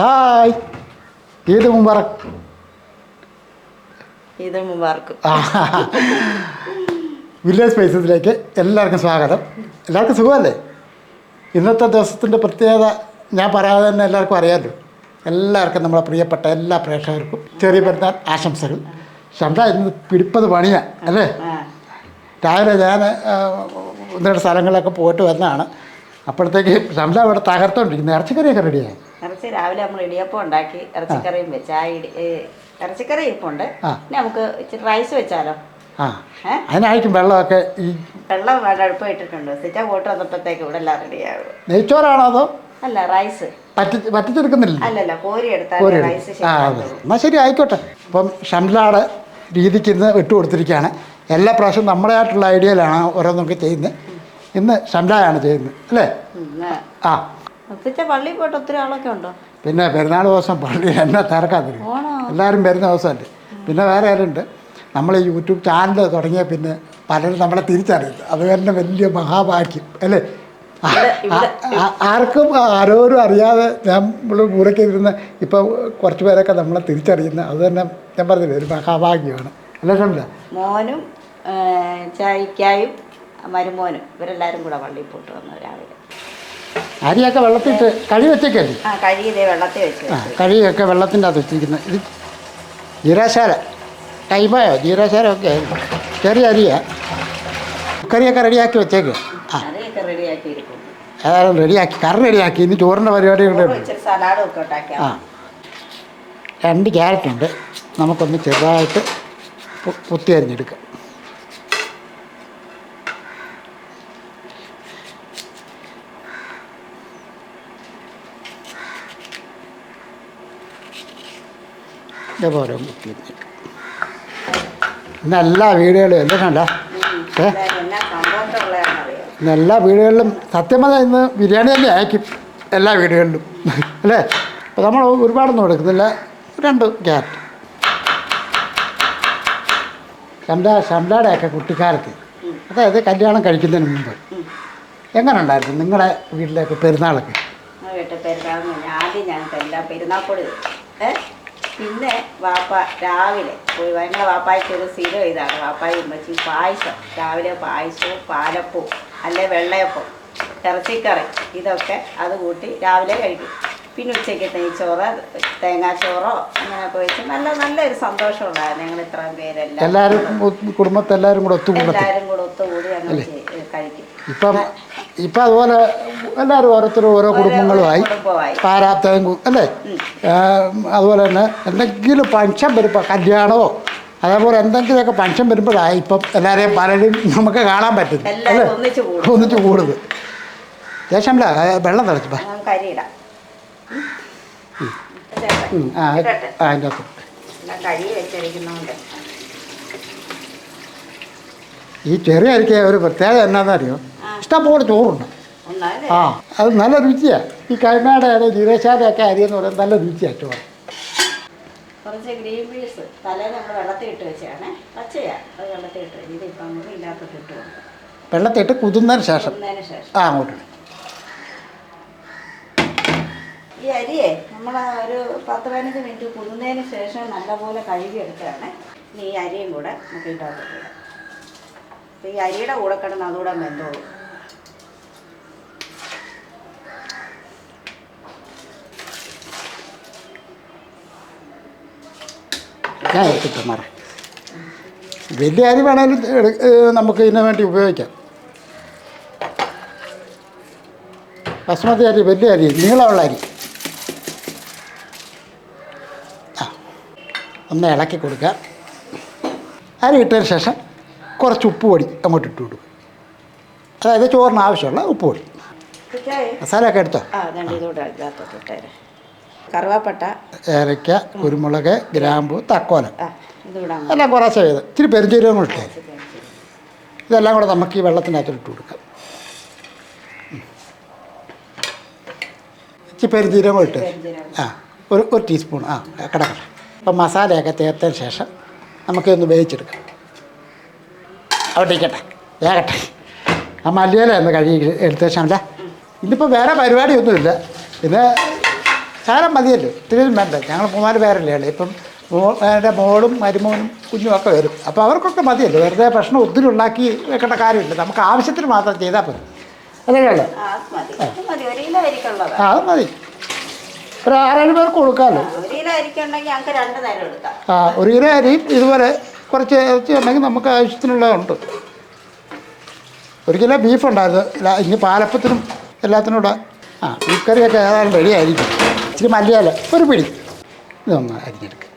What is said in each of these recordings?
Hi. Eid Mubarak. Eid Mubarak. Village സ്പേസസിലേക്ക് എല്ലാവർക്കും സ്വാഗതം. എല്ലാവർക്കും സുഖമല്ലേ? ഇന്നത്തെ ദിവസത്തിന്റെ പ്രത്യേകത ഞാൻ പറയാതെ തന്നെ എല്ലാവർക്കും അറിയാമല്ലോ. എല്ലാവർക്കും നമ്മളെ പ്രിയപ്പെട്ട എല്ലാ പ്രേക്ഷകർക്കും ചെറിയ പെരുന്നാൾ ആശംസകൾ. ശമ്പ ഇന്ന് പിടിപ്പത് പണിയാണ് അല്ലേ? രാവിലെ ഞാൻ ഒന്ന് രണ്ട് സ്ഥലങ്ങളിലൊക്കെ പോയിട്ട് വന്നതാണ്. അപ്പോഴത്തേക്ക് ശമ്പ ഇവിടെ തകർത്തോണ്ടിരിക്കുന്നത് ഇറച്ചിക്കറിയൊക്കെ റെഡിയായി ഇറച്ചി രാവിലെ നമ്മൾ ഇടിയപ്പം ഉണ്ടാക്കി ഇറച്ചിക്കറിയും വെച്ച്. ആ ഇടി ഇറച്ചിക്കറി ഇരിപ്പുണ്ട് ഉണ്ട് ഇനി നമുക്ക് ഇച്ചിരി റൈസ് വെച്ചാലോ? അതിനായിരിക്കും വെള്ളമൊക്കെ ഈ വെള്ളം അടുപ്പ് ഇട്ടിട്ടുണ്ട് സിറ്റ പോട്ട് വന്നപ്പോഴത്തേക്ക് ഇവിടെ എല്ലാം റെഡിയാകും നെയ്ച്ചോറാണോ അതോ? അല്ല റൈസ്. പറ്റി പറ്റിച്ചെടുക്കുന്നില്ല അല്ലല്ല കോരി എടുത്താൽ റൈസ് ആ അതെ. ശരിയാകും എന്നാൽ ശരി ആയിക്കോട്ടെ. അപ്പം ഷംലാട് രീതിക്ക് ഇന്ന് വിട്ടു കൊടുത്തിരിക്കുകയാണ്. എല്ലാ പ്രാവശ്യവും നമ്മുടേതായിട്ടുള്ള ഐഡിയയിലാണ് ഓരോന്നൊക്കെ ചെയ്യുന്നത്. ഇന്ന് ഷംലായാണ് ചെയ്യുന്നത്. അല്ലേ? ആ. പള്ളിയിൽ പോയിട്ട് ഒത്തിരി ആളൊക്കെ ഉണ്ടോ? പിന്നെ പെരുന്നാൾ ദിവസം പള്ളി എന്നെ തിരക്കാതിരിക്കും തരും എല്ലാവരും വരുന്ന ദിവസമല്ലേ. പിന്നെ വേറെ ആരുണ്ട്? നമ്മൾ ഈ യൂട്യൂബ് ചാനൽ തുടങ്ങിയ പിന്നെ പലരും നമ്മളെ തിരിച്ചറിയും അത് തന്നെ വലിയ മഹാഭാഗ്യം അല്ലേ? ആർക്കും ആരോരും അറിയാതെ നമ്മൾ മുറയ്ക്ക് ഇരുന്ന് ഇപ്പോൾ കുറച്ച് പേരൊക്കെ നമ്മളെ തിരിച്ചറിയുന്ന അത് തന്നെ ഞാൻ പറഞ്ഞില്ല ഒരു മഹാഭാഗ്യമാണ്. അല്ലേ കണ്ടില്ല മോനും ചായക്കായും മരുമോനും ഇവരെല്ലാവരും കൂടെ പള്ളിയിൽ പോയിട്ട് വന്നു രാവിലെ. അരിയൊക്കെ വെള്ളത്തിട്ട് കഴി വെച്ചേക്കല്ലേ? ആ കഴുകിയതേ വെള്ളത്തിൽ വെച്ച് ആ കഴിയൊക്കെ വെള്ളത്തിന്റെ അകത്ത് വെച്ചിരിക്കുന്നത് ഇത് ജീരാശാല കൈമയോ ജീരാശാല ഒക്കെ ആയിരുന്നു. ചെറിയ അരിയാ. കറിയൊക്കെ റെഡിയാക്കി വെച്ചേക്ക്. ആ. കറിയൊക്കെ റെഡിയാക്കി ഇരിക്കും ഏതായാലും റെഡിയാക്കി കറി റെഡിയാക്കി. ഇനി ചോറിന്റെ പരിപാടി ഉണ്ട് ആ. രണ്ട് ക്യാരറ്റ് ഉണ്ട് നമുക്കൊന്ന് ചെറുതായിട്ട് പുത്തി കുത്തി അരിഞ്ഞെടുക്കാം ഇതേപോലെ മുക്കി ഇന്ന് എല്ലാ വീടുകളും. എല്ലാം കണ്ട? ഏ? ഇന്ന് എല്ലാ വീടുകളിലും സത്യം പറഞ്ഞാൽ ഇന്ന് ബിരിയാണി തന്നെ ആയിരിക്കും എല്ലാ വീടുകളിലും. അല്ലേ? അപ്പോൾ നമ്മൾ ഒരുപാടൊന്നും എടുക്കുന്നില്ല. രണ്ട് ക്യാരറ്റ്. ശംല ശംലയുടെയൊക്കെ കുട്ടിക്കാലത്ത്. അതായത് കല്യാണം കഴിക്കുന്നതിന് മുമ്പ്. എങ്ങനെ ഉണ്ടായിരുന്നു നിങ്ങളുടെ വീട്ടിലേക്ക് പെരുന്നാളൊക്കെ? പെരുന്നാളിന് ആദ്യം ഞങ്ങൾക്ക് എല്ലാം പെരുന്നാൾ തരും. പിന്നെ വാപ്പ രാവിലെ പോയി ഞങ്ങളെ വാപ്പായ്ക്ക് ഒരു സ്ഥിരം ഇതാണ്. വാപ്പായി ഉമ്മച്ചി പായസം. രാവിലെ പായസവും പാലപ്പവും അല്ലെ വെള്ളയപ്പം ഇറച്ചിക്കറി ഇതൊക്കെ അത് കൂട്ടി രാവിലെ കഴിക്കും. പിന്നെ ഉച്ചയ്ക്ക് നെയ്ച്ചോറ് തേങ്ങാച്ചോറോ അങ്ങനെയൊക്കെ വെച്ച് നല്ല നല്ലൊരു സന്തോഷമുണ്ടായിരുന്നു ഞങ്ങൾ ഇത്രയും പേരെല്ലാം എല്ലാവരും കുടുംബത്തെല്ലാവരും കുടുംബത്തെ എല്ലാവരും കൂടെ ഒത്തുകൂടി എല്ലാവരും കൂടെ ഒത്തുകൂടി ഞങ്ങൾ കഴിക്കും. ഇപ്പം ഇപ്പം അതുപോലെ എല്ലാവരും ഓരോരുത്തരും ഓരോ കുടുംബങ്ങളുമായി കു- അല്ലേ? അതുപോലെ തന്നെ എന്തെങ്കിലും ഫങ്ഷൻ വരുമ്പോൾ കല്യാണമോ അതേപോലെ എന്തെങ്കിലുമൊക്കെ ഫങ്ഷൻ വരുമ്പോഴാണ് ഇപ്പം എല്ലാവരെയും പലരും നമുക്ക് കാണാൻ പറ്റും അല്ലേ? ഒന്നിച്ച് കൂടും. ഒന്നിച്ച് കൂടുന്നത്. ശേഷമല്ല വെള്ളം തിളച്ചു ആ അതിന്റെ അകത്ത്. ഈ ചെറിയ അരിക്ക് ഒരു പ്രത്യേകത എന്നാന്നറിയോ ഇഷ്ടംപോലെ ചോറുണ്ട്. ആ അത് നല്ല രുചിയാണ് ഈ കൈമാടയുടെ ജീരശാലയൊക്കെ അരി എന്ന് പറയുന്നത് നല്ല രുചിയാണ് ചോറ് കുറച്ച് ഗ്രീൻ പീസ്. തലേന്ന് നമ്മൾ വെള്ളത്തിൽ ഇട്ട് വെച്ചാണ്. പച്ചയാ. അത് വെള്ളത്തിൽ ഇട്ട് ഇത് ഇപ്പം നമുക്ക് ഇല്ലാത്തത് ഇട്ട് കൊടുക്കും വെള്ളത്തിട്ട് കുതിർന്നതിന് ശേഷം. ഒന്നതിന് ശേഷം. ആ അങ്ങോട്ട് ഇടും. ഈ അരിയെ നമ്മൾ ഒരു പത്ത് പതിനഞ്ച് മിനിറ്റ് കുതിർന്നതിന് ശേഷം നല്ലപോലെ കഴുകി എടുത്താണ് ഇനി ഈ അരിയും കൂടെ നമുക്ക് ഇട്ടാൽ ഈ അരിയുടെ കൂടെ കിടന്ന് അതുകൂടെ വെന്തോളും. ഞാൻ എടുത്തിട്ട് മാറ. വലിയ അരി വേണേലും നമുക്ക് ഇതിനു വേണ്ടി ഉപയോഗിക്കാം. ബസ്മതി അരി വലിയ അരി നീളമുള്ള അരി ആ ഒന്ന് ഇളക്കി കൊടുക്കുക അരി ഇട്ടതിന് ശേഷം കുറച്ച് ഉപ്പ് പൊടി അങ്ങോട്ട് ഇട്ട് കൊടുക്കും അതായത് ചോറിന് ആവശ്യമുള്ള ഉപ്പ് പൊടി. ഇട്ടേ മസാലയൊക്കെ എടുത്തോ? കറുവാപ്പട്ട ഏലക്ക കുരുമുളക് ഗ്രാമ്പു തക്കോലം. എല്ലാം കുറേശ്ശെ ചെയ്ത്. ഇച്ചിരി പെരുംജീരകം കൂടെ ഇട്ടേ ഇതെല്ലാം കൂടെ നമുക്ക് ഈ വെള്ളത്തിനകത്ത് ഇട്ട് കൊടുക്കാം. ഇച്ചിരി പെരുംജീരകം കൂടെ ഇട്ട് ആ ഒരു ഒരു ടീസ്പൂൺ. ആ കിടക്കണം അപ്പം മസാലയൊക്കെ ചേർത്തതിന് ശേഷം നമുക്കിതൊന്ന് വേവിച്ചെടുക്കാം. അവിടെ ഇരിക്കട്ടെ വേകട്ടെ ആ മല്ലിയില ഒന്ന് കഴുകി എടുത്ത ശേഷം അല്ല ഇന്നിപ്പോൾ വേറെ പരിപാടിയൊന്നുമില്ല. പിന്നെ ശകലം മതിയല്ലോ. ഇത്രയും വേണ്ട. ഞങ്ങൾ മൂന്നാൽ പേരല്ലേ ഉള്ളൂ. ഇപ്പം എന്റെ മോളും മരുമോനും കുഞ്ഞും ഒക്കെ വരും. അപ്പോൾ അവർക്കൊക്കെ മതിയല്ലോ. വെറുതെ ഭക്ഷണം ഒത്തിരി ഉണ്ടാക്കി വെക്കേണ്ട കാര്യമില്ല. നമുക്ക് ആവശ്യത്തിന് മാത്രം ചെയ്താൽ മതി. അതേ ഉള്ളൂ ആ അത് മതി. ഒരു കിലോ ആറേഴ് പേർക്ക് കൊടുക്കാമല്ലോ. കിലോ ആ ഒരു കിലോ അരിയും ഇതുപോലെ കുറച്ച് ഇറച്ചി ഉണ്ടെങ്കിൽ നമുക്ക് ആവശ്യത്തിനുള്ളതുണ്ട് ഒരു കിലോ ബീഫ് ഉണ്ടായിരുന്നു. ഇനി പാലപ്പത്തിനും എല്ലാത്തിനും കൂടെ ആ ബീഫ് കറിയൊക്കെ ഏതായാലും റെഡി ആയിരിക്കും. ഇച്ചിരി മല്ലിയാല? ഒരു പിടി. ഇതൊന്ന് അരിഞ്ഞെടുക്കുക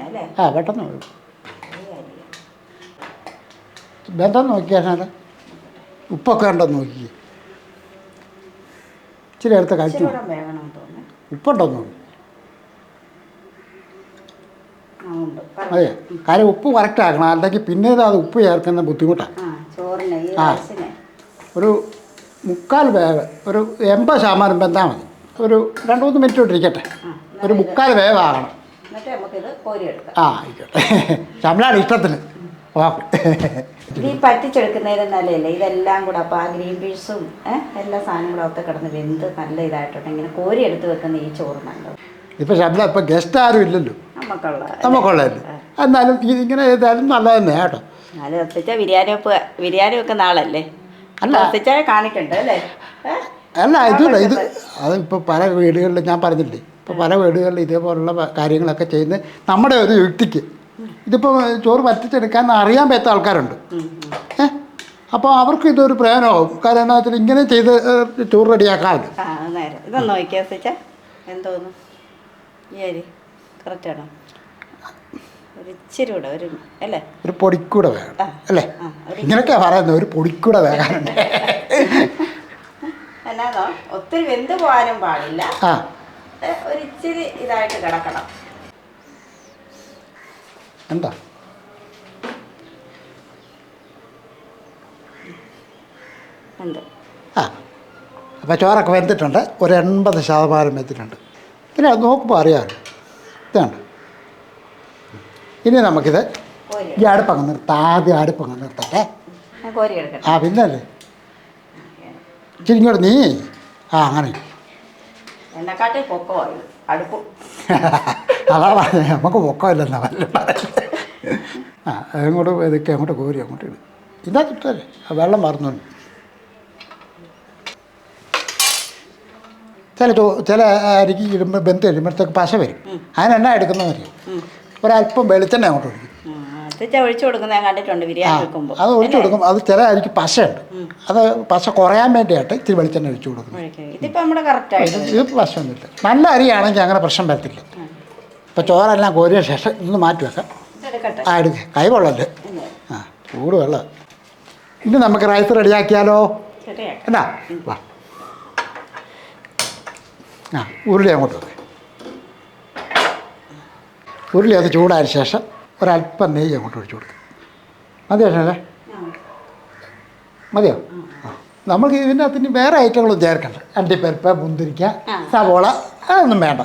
അല്ലേ? ആ പെട്ടെന്ന്. ബന്ധം നോക്കിയാൽ ഉപ്പൊക്കെ ഉണ്ടോ നോക്കി ഇച്ചിരി അടുത്ത കഴിച്ചു? ഉപ്പുണ്ടോ നോക്കി ആ ഉണ്ട് അതെ. കാര്യം ഉപ്പ് കറക്റ്റ് ആക്കണം. അല്ലെങ്കിൽ പിന്നെ അത് ഉപ്പ് ചേർക്കുന്ന ബുദ്ധിമുട്ടാണ് ആ ഒരു മുക്കാൽ വേവ് ഒരു എൺപത് ശതമാനം വെന്താൽ മതി. ഒരു രണ്ട് മൂന്ന് മിനിറ്റ് ഇട്ടിരിക്കട്ടെ. ഒരു മുക്കാൽ വേവാകണം. ആ ആയിക്കോട്ടെ. ശമലാണ് ഇഷ്ടത്തിന്. ഈ പറ്റിച്ചെടുക്കുന്നതിന് നല്ലതല്ലേ? ഇതെല്ലാം കൂടെ അപ്പോൾ ആ ഗ്രീൻ പീസും എല്ലാ സാധനവും കൂടെ ഒത്ത കിടന്ന് വെന്ത് നല്ല ഇതായിട്ടുണ്ട്. ഇങ്ങനെ കോരി എടുത്ത് വെക്കുന്ന ഈ ചോറ് നല്ലത്. ഇപ്പം ഗസ്റ്റ് ആരും ഇല്ലല്ലോ. നമുക്കുള്ള എന്നാലും ഇതിങ്ങനെ ചെയ്താലും നല്ല തന്നെ കേട്ടോ ബിരിയാണി വെപ്പ് ബിരിയാണി വെക്കുന്ന ആളല്ലേ? അല്ല. ഒത്തിച്ച കാണിക്കണ്ടേ അല്ലേ? ഏ? അല്ല ഇതില്ല ഇത് അത് ഇപ്പോൾ പല വീടുകളിലും ഞാൻ പറഞ്ഞില്ലേ. ഇപ്പോൾ പല വീടുകളിൽ ഇതേപോലുള്ള കാര്യങ്ങളൊക്കെ ചെയ്യുന്ന നമ്മുടെ ഒരു യുക്തിക്ക്. ഇതിപ്പോൾ ചോറ് വറ്റിച്ചെടുക്കാൻ അറിയാൻ പറ്റാത്ത ആൾക്കാരുണ്ട്. ഏഹ്. അപ്പോൾ അവർക്ക് ഇതൊരു പ്രയോജനമാകും. കാരണം വെച്ചാൽ ഇങ്ങനെ ചെയ്ത് ചോറ് റെഡിയാക്കാമല്ലോ. നേരെ ഇതൊന്ന് നോക്കിയാ എന്തോന്നു? ഈ അരി. കറക്റ്റാണോ ഒരു ഇച്ചിരി കൂടെ ഒരു അല്ലേ? ഒരു പൊടിക്കൂടെ വേണം അല്ലേ? ഇങ്ങനെയൊക്കെ പറയുന്നത് ഒരു പൊടിക്കൂടെ വേകാനുണ്ട് എന്നാന്നോ? ഒത്തിരി വെന്ത് പോകാനും പാടില്ല. ആ. ഏ, ഒരു ഇച്ചിരി ഇതായിട്ട് കിടക്കണം. എന്ത്? ആ അപ്പോൾ ചോറൊക്കെ വെന്തിട്ടുണ്ട് ഒരു എൺപത് ശതമാനം വെന്തിട്ടുണ്ട്. പിന്നെ അത് നോക്കുമ്പോൾ അറിയാമല്ലോ ഇതാണ്. ഇനി നമുക്കിത് ഈ അടുപ്പങ്ങ് നിർത്താം. ആദ്യം അടുപ്പങ്ങ് നിർത്തട്ടെ. ആ പിന്നല്ലേ? അല്ലേ ഇങ്ങോട്ട് നീ. ആ അങ്ങനെ. അതാണ് നമുക്ക് പൊക്കമില്ലെന്നാ വല്ല ആ അങ്ങോട്ട് ഇതൊക്കെ അങ്ങോട്ട് കോരി അങ്ങോട്ട് ഇടും. ഇതാ കിട്ടല്ലേ വെള്ളം മറന്നുണ്ട് ചില ചോ ചില അരിക്ക് ഇടുമ്പോൾ ബന്ധം കഴിയുമ്പോഴത്തേക്ക് പശ വരും. അതിനെന്നാ എടുക്കുന്നവര് ഒരല്പം വെളിച്ചെണ്ണ അങ്ങോട്ട് ഒഴിക്കും. ഒഴിച്ചു കണ്ടിട്ടുണ്ട് ബിരിയാണി വെക്കുമ്പോൾ അത് ഒഴിച്ചു കൊടുക്കും. അത് ചില അരിക്ക് പശയുണ്ട്. അത് പശ കുറയാൻ വേണ്ടിയായിട്ട് ഇത്തിരി വെളിച്ചെണ്ണ ഒഴിച്ചു കൊടുക്കും. ഇതിപ്പോൾ നമ്മുടെ കറക്റ്റായിട്ട് ഇത് പ്രശ്നമൊന്നുമില്ല നല്ല അരിയാണെങ്കിൽ അങ്ങനെ പ്രശ്നം വരത്തില്ല. ഇപ്പോൾ ചോറെല്ലാം കോരിയ ശേഷം ഇന്ന് മാറ്റി വെക്കാം. ആ എടുക്കുക കൈ കൊള്ളല്ലേ ആ ചൂട് വെള്ളം. ഇനി നമുക്ക് റൈസ് റെഡിയാക്കിയാലോ എന്നാ വാ. ആ ഉരുളി അങ്ങോട്ട് വെക്കുക ഉരുളി അത് ചൂടായ ശേഷം ഒരല്പം നെയ്യ് അങ്ങോട്ട് ഒഴിച്ചു കൊടുക്കും. മതിയോ അല്ലേ മതിയോ? ആ നമുക്ക് ഇതിനകത്ത് ഇനി വേറെ ഐറ്റങ്ങളൊന്നും ചേർക്കണ്ട. അണ്ടിപ്പരിപ്പ് മുന്തിരിക്ക. സവോള അതൊന്നും വേണ്ട.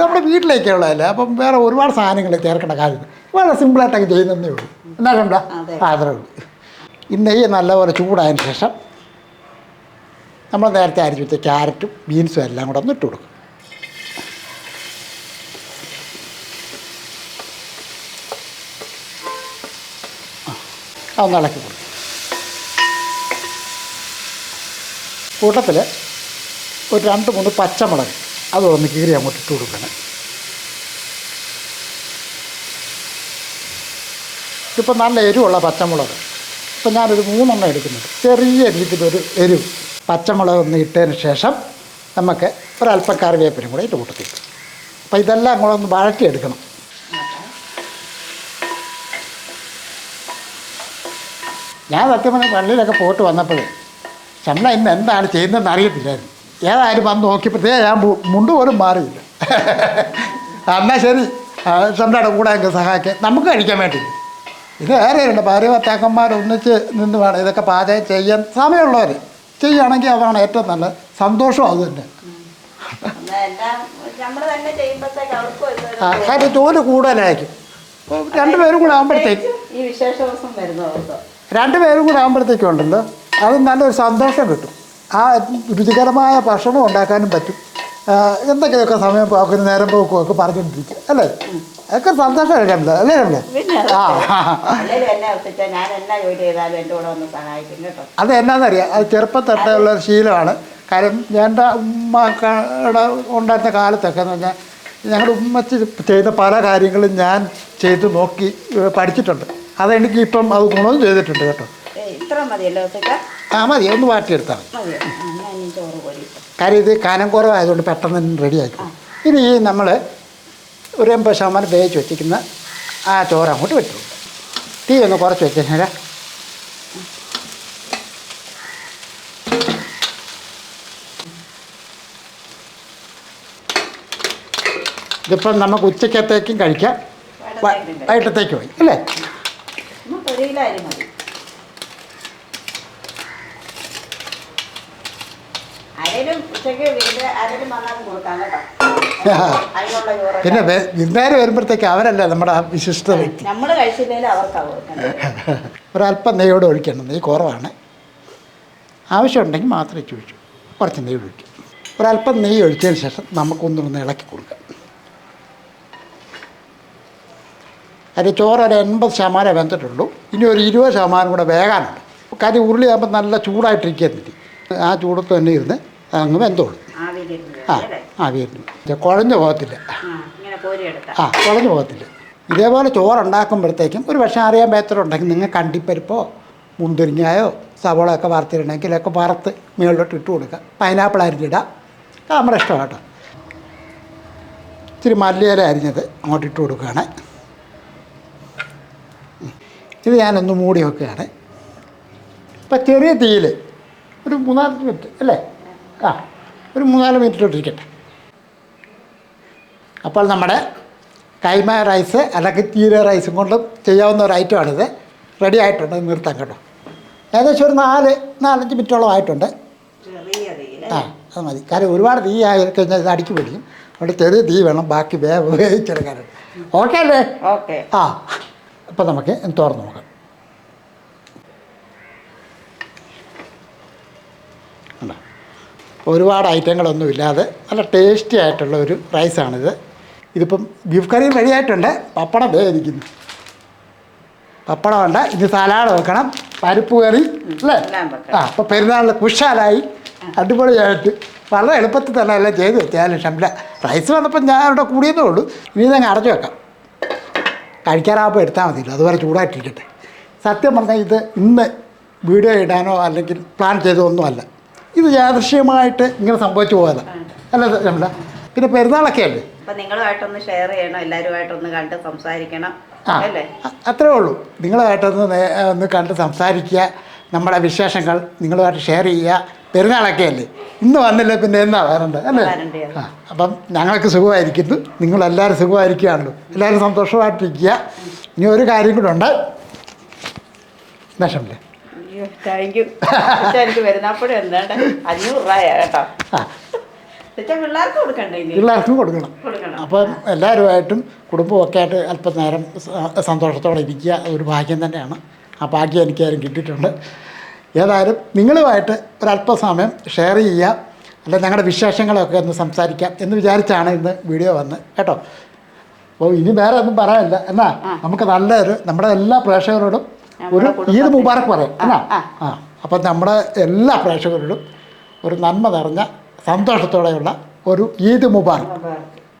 നമ്മുടെ വീട്ടിലേക്കുള്ളതല്ലേ. അപ്പം വേറെ ഒരുപാട് സാധനങ്ങൾ ചേർക്കേണ്ട കാര്യം വളരെ സിമ്പിളായിട്ടൊക്കെ ചെയ്യുന്നതേ ഉള്ളൂ. എന്നാ കണ്ടോ. ആ അത്രേ ഉള്ളൂ. ഈ നെയ്യ് നല്ലപോലെ ചൂടായതിന് ശേഷം നമ്മൾ നേരത്തെ അരിഞ്ഞു വെച്ച ക്യാരറ്റും ബീൻസും എല്ലാം കൂടെ ഒന്ന് ഇട്ട് കൊടുക്കും. അതൊന്ന് ഇളക്കി കൊടുക്കും. കൂട്ടത്തിൽ ഒരു രണ്ട് മൂന്ന് പച്ചമുളക് അത് ഒന്ന് കീറി അങ്ങോട്ട് ഇട്ട് കൊടുക്കണം. ഇപ്പം നല്ല എരിവുള്ള പച്ചമുളക്. ഇപ്പം ഞാനൊരു മൂന്നെണ്ണം എടുക്കുന്നുണ്ട്. ചെറിയ രീതിയിലൊരു എരിവ്. പച്ചമുളക് ഒന്ന് ഇട്ടതിന് ശേഷം നമുക്ക് ഒരല്പം കറിവേപ്പിനും കൂടെ ഇട്ട് കൂട്ടത്തിട്ട് അപ്പോൾ ഇതെല്ലാം കൂടെ ഒന്ന് വഴറ്റിയെടുക്കണം. ഞാൻ സത്യം പറഞ്ഞ പള്ളിയിലൊക്കെ പോയിട്ട് വന്നപ്പോൾ ചെന്ന ഇന്ന് എന്താണ് ചെയ്യുന്നതെന്ന് അറിയത്തില്ലായിരുന്നു. ഏതായാലും വന്ന് നോക്കിയപ്പോഴത്തേ ഞാൻ മുണ്ട് പോലും മാറിയില്ല. എന്നാൽ ശരി. ചമ്മയുടെ കൂടെ എനിക്ക് സഹായിക്കാൻ നമുക്ക് കഴിക്കാൻ വേണ്ടി. ഇത് ഏറെയുണ്ട് ഭാര്യ ഭർത്താക്കന്മാർ ഒന്നിച്ച് നിന്ന് വേണം. ഇതൊക്കെ പാചകം ചെയ്യാൻ സമയമുള്ളവർ ചെയ്യുകയാണെങ്കിൽ അതാണ് ഏറ്റവും നല്ല സന്തോഷം അത് തന്നെ. കാര്യം ജോലി കൂടുതലായിരിക്കും. രണ്ടുപേരും കൂടെ ആകുമ്പോഴത്തേക്ക് രണ്ടുപേരും കൂടെ ആകുമ്പോഴത്തേക്കും ഉണ്ടല്ലോ. അത് നല്ലൊരു സന്തോഷം കിട്ടും. ആ രുചികരമായ ഭക്ഷണം ഉണ്ടാക്കാനും പറ്റും. എന്തൊക്കെയൊക്കെ സമയം പോക്കുന്ന നേരം പോക്കും ഒക്കെ പറഞ്ഞുകൊണ്ടിരിക്കുക അല്ലേ? അതൊക്കെ സന്തോഷം അല്ലേ അല്ലേ പിന്നെ ആ. അത് എന്നാന്നറിയാം അത് ചെറുപ്പം തൊട്ടുള്ള ഒരു ശീലമാണ്. കാര്യം എന്റെ ഉമ്മയുടെ ഉണ്ടായിരുന്ന കാലത്തൊക്കെ എന്ന് പറഞ്ഞാൽ ഞങ്ങളുടെ ഉമ്മച്ച് ചെയ്ത പല കാര്യങ്ങളും ഞാൻ ചെയ്ത് നോക്കി പഠിച്ചിട്ടുണ്ട്. അതെനിക്ക് ഇപ്പം അത് ഗുണവും ചെയ്തിട്ടുണ്ട് കേട്ടോ. ഇത്ര മതിയല്ലോ ആ മതി ഒന്ന് മാറ്റിയെടുത്താൽ മതി. കാര്യം ഇത് കനം കുറവായതുകൊണ്ട് പെട്ടെന്ന് റെഡി ആയിക്കും. ഇനി നമ്മൾ ഒരു എൺപത് ശതമാനം വേവിച്ച് വെച്ചിരിക്കുന്ന ആ ചോറ് അങ്ങോട്ട് വെച്ചു തീ ഒന്ന് കുറച്ച് വെച്ചേരാ ഇതിപ്പം നമുക്ക് ഉച്ചക്കത്തേക്കും കഴിക്കാം. വൈകിട്ടത്തേക്ക് പോയി അല്ലേ? ഉച്ചയ്ക്ക് വന്നാലും കൊടുക്കാം കേട്ടോ. അതിനുള്ള ചോറ് പിന്നെ വേ- വിരുന്നുകാർ വരുമ്പോഴത്തേക്ക് അവരല്ല നമ്മുടെ ആ വിശിഷ്ട വ്യക്തി. നമ്മൾ അവർക്കാ ഒരല്പം നെയ്യോട് ഒഴിക്കണം. നെയ്യ് കുറവാണ്. ആവശ്യമുണ്ടെങ്കിൽ മാത്രമേ ചോദിച്ചു കുറച്ച് നെയ്യ് ഒഴിക്കും. ഒരല്പം നെയ്യ് ഒഴിച്ചതിന് ശേഷം നമുക്കൊന്നൊന്ന് ഇളക്കി കൊടുക്കാം. അതിന്റെ ചോറ് ഒരു എൺപത് ശതമാനം വെന്തിട്ടുള്ളൂ. ഇനി ഒരു ഇരുപത് ശതമാനം കൂടെ വേകാനുണ്ട്. കാര്യം ഉരുളിയാകുമ്പോൾ നല്ല ചൂടായിട്ടിരിക്കുന്നില്ല ആ ചൂടത്ത് തന്നെ ഇരുന്ന് അങ്ങ് വെന്തോളൂ. ആ അല്ലേ? ആ വീട്ടിൽ കുഴഞ്ഞു പോകത്തില്ല. ആ കുഴഞ്ഞു പോകത്തില്ല. ഇതേപോലെ ചോറുണ്ടാക്കുമ്പോഴത്തേക്കും ഒരു പക്ഷേ അറിയാൻ പേത്തറുണ്ടെങ്കിൽ നിങ്ങൾ കണ്ടിപ്പരിപ്പോ മുന്തിരിങ്ങായോ സവോളയൊക്കെ വറുത്തിട്ടുണ്ടെങ്കിൽ ഒക്കെ വറുത്ത് മുകളിലോട്ട് ഇട്ട് കൊടുക്കുക. പൈനാപ്പിൾ അരിഞ്ഞിടാം. നമ്മുടെ ഇഷ്ടമാട്ടോ. ഇച്ചിരി മല്ലിയില അരിഞ്ഞത് അങ്ങോട്ട് ഇട്ട് കൊടുക്കുകയാണ്. ഇത് ഞാനൊന്ന് മൂടി വെക്കുകയാണ്. ഇപ്പം ചെറിയ തീയിൽ ഒരു മൂന്നാൽ മിനിറ്റ് അല്ലേ? ആ ഒരു മൂന്നാൽ മിനിറ്റ് ഇട്ടിരിക്കട്ടെ അപ്പോൾ നമ്മുടെ കൈമ റൈസ് അല്ലെങ്കിൽ ചീര റൈസും കൊണ്ട് ചെയ്യാവുന്ന ഒരു ഐറ്റമാണിത് റെഡി ആയിട്ടുണ്ട് നിർത്താൻ നിർത്താം കേട്ടോ. ഏകദേശം ഒരു നാല് നാലഞ്ച് മിനിറ്റോളം ആയിട്ടുണ്ട്. ആ അത് മതി. കാര്യം ഒരുപാട് തീ ആയി കഴിഞ്ഞാൽ ഇത് അടിക്ക് പിടിക്കും. അതുകൊണ്ട് ചെറിയ തീ വേണം ബാക്കി വേവ് വേവിച്ചെടുക്കാനുണ്ട് ഓക്കെ അല്ലേ? ഓക്കെ ആ അപ്പോൾ നമുക്ക് തുറന്ന് നോക്കാം. ഒരുപാട് ഐറ്റങ്ങളൊന്നും ഇല്ലാതെ നല്ല ടേസ്റ്റി ആയിട്ടുള്ള ഒരു റൈസാണിത് ഇതിപ്പം ബീഫ് കറിയും റെഡിയായിട്ടുണ്ട് പപ്പടം ദേ ഇരിക്കുന്നു. പപ്പടം ഉണ്ട് ഇനി സലാഡ് വെക്കണം. പരിപ്പ് കറി അല്ലേ. ആ അപ്പോൾ പെരുന്നാളിൽ കുഷാലായി അടിപൊളിയായിട്ട്. വളരെ എളുപ്പത്തിൽ തന്നെ എല്ലാം ചെയ്ത് വെച്ചാലും ഷംല. റൈസ് വന്നപ്പോൾ ഞാൻ അവിടെ കൂടിയതേ ഉള്ളൂ. ഇനി ഇതങ്ങ് അടച്ചു വെക്കാം. കഴിക്കാറാകുമ്പോൾ എടുത്താൽ മതിയല്ലോ. അതുവരെ ചൂടായിട്ടിരിക്കട്ടെ. സത്യം പറഞ്ഞാൽ ഇത് ഇന്ന് വീഡിയോ ഇടാനോ അല്ലെങ്കിൽ പ്ലാൻ ചെയ്തതൊന്നുമല്ല ഇത് യാദൃശ്യമായിട്ട് ഇങ്ങനെ സംഭവിച്ചു പോകാതെ അല്ല നമ്മള പിന്നെ പെരുന്നാളൊക്കെ അല്ലേ? അപ്പൊ നിങ്ങളുമായിട്ടൊന്ന് ഷെയർ ചെയ്യണം എല്ലാവരുമായിട്ടൊന്ന് കണ്ട് സംസാരിക്കണം. ആ അല്ലേ? അത്രേ ഉള്ളൂ. നിങ്ങളുമായിട്ടൊന്ന് ഒന്ന് കണ്ട് സംസാരിക്കുക. നമ്മുടെ വിശേഷങ്ങൾ നിങ്ങളുമായിട്ട് ഷെയർ ചെയ്യുക. പെരുന്നാളൊക്കെ അല്ലേ? ഇന്ന് വന്നില്ല പിന്നെ എന്നാ വരണ്ട? അല്ലേ? ആ അപ്പം ഞങ്ങൾക്ക് സുഖമായിരിക്കുന്നു. നിങ്ങളെല്ലാവരും സുഖമായിരിക്കുകയാണല്ലോ. എല്ലാവരും സന്തോഷമായിട്ടിരിക്കുക. ഇനി ഒരു കാര്യം കൂടെ ഉണ്ട്. വിഷമില്ലേ? അയ്യോ താങ്ക് യു എനിക്ക് വരുന്നപ്പോഴും എന്താണ്ട്? അഞ്ഞൂറ് രൂപയാ കേട്ടോ. പിള്ളേർക്ക് കൊടുക്കണം. അപ്പം എല്ലാവരുമായിട്ടും കുടുംബമൊക്കെ ആയിട്ട് അല്പനേരം സന്തോഷത്തോടെ ഇരിക്കുക ഒരു ഭാഗ്യം തന്നെയാണ്. ആ ഭാഗ്യം എനിക്കാരും കിട്ടിയിട്ടുണ്ട്. ഏതായാലും നിങ്ങളുമായിട്ട് ഒരല്പസമയം ഷെയർ ചെയ്യുക. അല്ല ഞങ്ങളുടെ വിശേഷങ്ങളൊക്കെ ഒന്ന് സംസാരിക്കാം എന്ന് വിചാരിച്ചാണ് ഇന്ന് വീഡിയോ വന്ന്. കേട്ടോ? അപ്പോൾ ഇനി വേറെ ഒന്നും പറയാനില്ല. എന്നാ നമുക്ക് നല്ലൊരു നമ്മുടെ എല്ലാ പ്രേക്ഷകരോടും ഒരു ഈദ് മുബാറക് പറയാം. എന്നാ? ആ. അപ്പം നമ്മുടെ എല്ലാ പ്രേക്ഷകരോടും ഒരു നന്മ നിറഞ്ഞ സന്തോഷത്തോടെയുള്ള ഒരു ഈദ് മുബാറക്ക്.